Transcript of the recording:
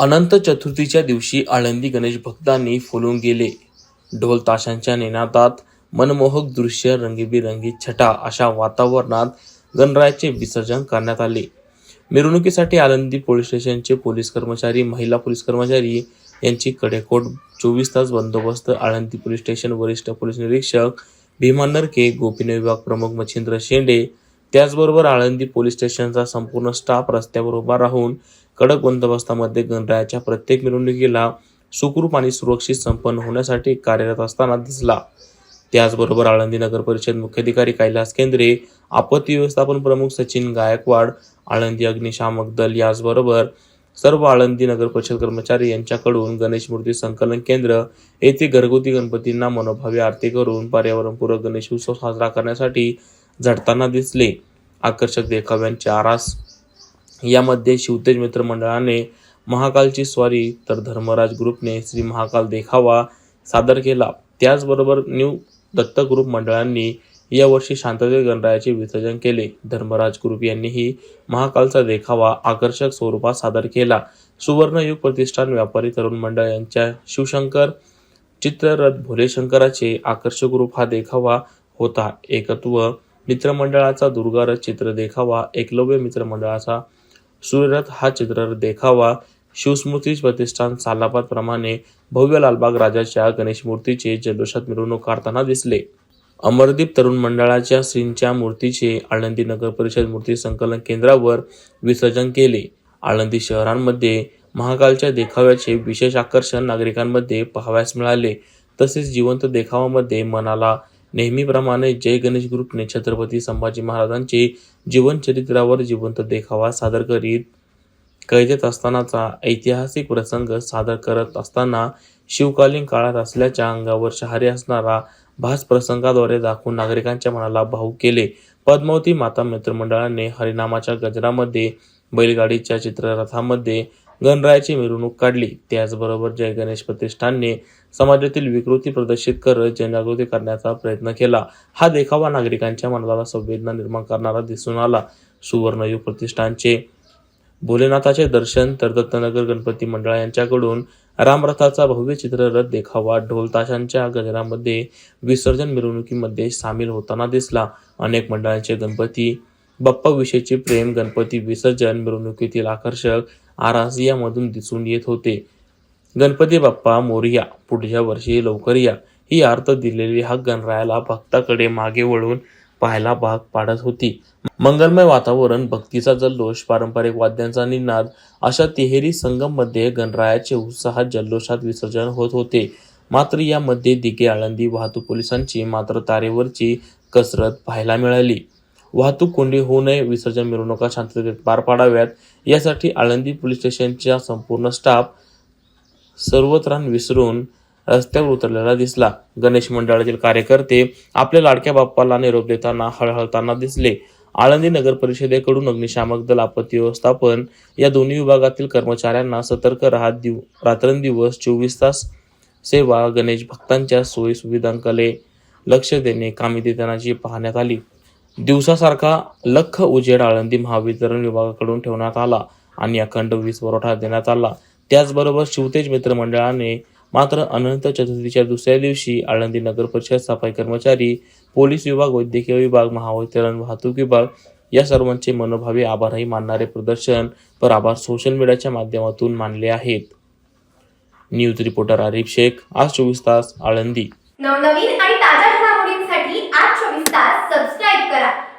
अनंत चतुर्थीच्या दिवशी आळंदी गणेश भक्तांनी फुलून गेले. ढोल ताशांच्या निनादात मनमोहक दृश्य रंगीबिरंगी छटा अशा वातावरणात गणरायाचे विसर्जन करण्यात आले. मिरवणुकीसाठी आळंदी पोलीस स्टेशनचे पोलीस कर्मचारी महिला पोलीस कर्मचारी यांची कडेकोट चोवीस तास बंदोबस्त आळंदी पोलीस स्टेशन वरिष्ठ पोलीस निरीक्षक भीमा नरके गोपीनाथ विभाग प्रमुख मच्छिंद्र शेंडे त्याचबरोबर आळंदी पोलीस स्टेशनचा संपूर्ण स्टाफ रस्त्यावर उभा राहून कडक बंदोबस्तामध्ये गणरायाच्या प्रत्येक मिरवणुकीला सुखरूप आणि सुरक्षित संपन्न होण्यासाठी कार्यरत असताना दिसला. त्याचबरोबर आळंदी नगर परिषद मुख्याधिकारी कैलास केंद्रे आपत्ती व्यवस्थापन प्रमुख सचिन गायकवाड आळंदी अग्निशामक दल याचबरोबर सर्व आळंदी नगर परिषद कर्मचारी यांच्याकडून गणेश मूर्ती संकलन केंद्र येथे घरगुती गणपतींना मनोभावी आरती करून पर्यावरणपूरक गणेश उत्सव साजरा करण्यासाठी झटताना दिसले. आकर्षक देखाव्यांचे आरास यामध्ये शिवतेज मित्र मंडळाने महाकालची स्वारी तर धर्मराज ग्रुपने श्री महाकाल देखावा सादर केला. त्याचबरोबर न्यू दत्त ग्रुप मंडळांनी यावर्षी शांततेत गणरायाचे विसर्जन केले. धर्मराज ग्रुप यांनीही महाकालचा देखावा आकर्षक स्वरूपात सादर केला. सुवर्णयुग प्रतिष्ठान व्यापारी तरुण मंडळ यांच्या शिवशंकर चित्ररथ भोलेशंकराचे आकर्षक रूप हा देखावा होता. एकत्व मित्रमंडळाचा दुर्गारथ चित्र देखावा एकलव्य मित्रमंडळाचा सूर्यरथ हा चित्ररथ देखावा. शिवस्मृती प्रतिष्ठान सालाबाद प्रमाणे भव्य लालबाग राजाच्या गणेश मूर्तीचे जल्लोषात मिरवणूक काढताना दिसले. अमरदीप तरुण मंडळाच्या श्रींच्या मूर्तीचे आळंदी नगर परिषद मूर्ती संकलन केंद्रावर विसर्जन केले. आळंदी शहरांमध्ये महाकालच्या देखाव्याचे विशेष आकर्षण नागरिकांमध्ये पाहावयास मिळाले. तसेच जिवंत देखावामध्ये मनाला नेहमीप्रमाणे जय गणेश ग्रुपने छत्रपती संभाजी महाराजांचे जीवनचरित्रावर जिवंत देखावा सादर करीत. कैदेत असतानाचा ऐतिहासिक प्रसंग सादर करत असताना शिवकालीन काळात असल्याच्या अंगावर शहारे असणारा भास प्रसंगाद्वारे दाखवून नागरिकांच्या मनाला भाऊ केले. पद्मावती माता मित्रमंडळाने हरिनामाच्या गजरामध्ये बैलगाडीच्या चित्ररथामध्ये गणरायाची मिरवणूक काढली. त्याचबरोबर जय गणेश प्रतिष्ठानने समाजातील विकृती प्रदर्शित करत जनजागृती करण्याचा प्रयत्न केला. हा देखावा नागरिकांच्या मनाला संवेदना निर्माण करणारा दिसून आला. सुवर्णयुग प्रतिष्ठानचे भोलेनाथाचे दर्शन तर दत्तनगर गणपती मंडळ यांच्याकडून रामरथाचा भव्य चित्ररथ देखावा ढोल ताशांच्या गजरामध्ये विसर्जन मिरवणुकीमध्ये सामील होताना दिसला. अनेक मंडळांचे गणपती बाप्पाविषयीचे प्रेम गणपती विसर्जन मिरवणुकीतील आकर्षक आरास यामधून दिसून येत होते. गणपती बाप्पा मोरिया पुढच्या वर्षी लवकर या. ही अर्थ दिलेली हा गणरायाला भक्ताकडे मागे वळून पाहायला भाग पाडत होती. मंगलमय वातावरण भक्तीचा जल्लोष पारंपरिक वाद्यांचा निनाद अशा तिहेरी संगममध्ये गणरायाचे उत्साहात जल्लोषात विसर्जन होत होते. मात्र यामध्ये दिघे आळंदी वाहतूक पोलिसांची मात्र तारेवरची कसरत पाहायला मिळाली. वाहतूक कोंडी होऊ नये विसर्जन मिरवणुका शांततेत पार पाडाव्यात. यासाठी आळंदी पोलीस स्टेशनचा संपूर्ण स्टाफ सर्वत्रान विसरून रस्त्यावर उतरलेला दिसला. गणेश मंडळातील कार्यकर्ते आपल्या लाडक्या बाप्पाला निरोप देताना हळहळताना दिसले. आळंदी नगर परिषदेकडून अग्निशामक दल आपत्ती व्यवस्थापन या दोन्ही विभागातील कर्मचाऱ्यांना सतर्क राहत दिव रात्रंदिवस चोवीस तास सेवा गणेश भक्तांच्या सोयी सुविधांकडे लक्ष देणे कामी देतानाची पाहण्यात आली. दिवसासारखा लख उजेड आळंदी महावितरण विभागाकडून ठेवण्यात आला आणि अखंड वीज पुरवठा देण्यात आला. त्याचबरोबर शिवतेज मित्र मंडळाने मात्र अनंत चतुर्थीच्या दुसऱ्या दिवशी आळंदी नगर परिषद सफाई कर्मचारी पोलीस विभाग वैद्यकीय विभाग महावितरण वाहतूक विभाग या सर्वांचे मनोभावे आभारही मानणारे प्रदर्शन पर आभार सोशल मीडियाच्या माध्यमातून मानले आहेत. न्यूज रिपोर्टर आरिफ शेख आज चोवीस तास आळंदी. नवनवीन आणि ताज्या